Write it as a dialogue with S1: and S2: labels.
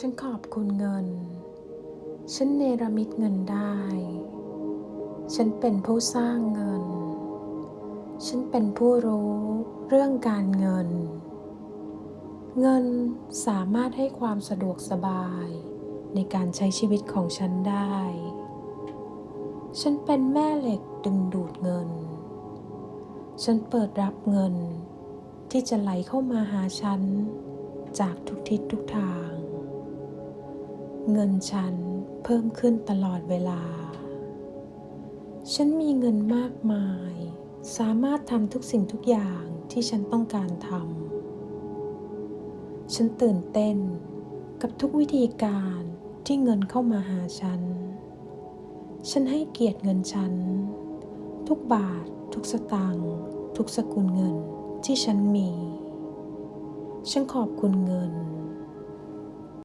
S1: ฉันขอบคุณเงิน ฉันเนรมิตเงินได้ ฉันเป็นผู้สร้างเงิน ฉันเป็นผู้รู้เรื่องการเงิน เงินสามารถให้ความสะดวกสบาย ในการใช้ชีวิตของฉันได้ ฉันเป็นแม่เหล็กดึงดูดเงิน ฉันเปิดรับเงินที่จะไหลเข้ามาหาฉัน จากทุกทิศทุกทาง เงินฉันเพิ่มขึ้นตลอดเวลา ฉันมีเงินมากมาย สามารถทำทุกสิ่งทุกอย่างที่ฉันต้องการทำ ฉันตื่นเต้นกับทุกวิธีการที่เงินเข้ามาหาฉัน ฉันให้เกียรติเงินฉัน ทุกบาท ทุกสตางค์ทุกสกุลเงินที่ฉันมี ฉันขอบคุณเงิน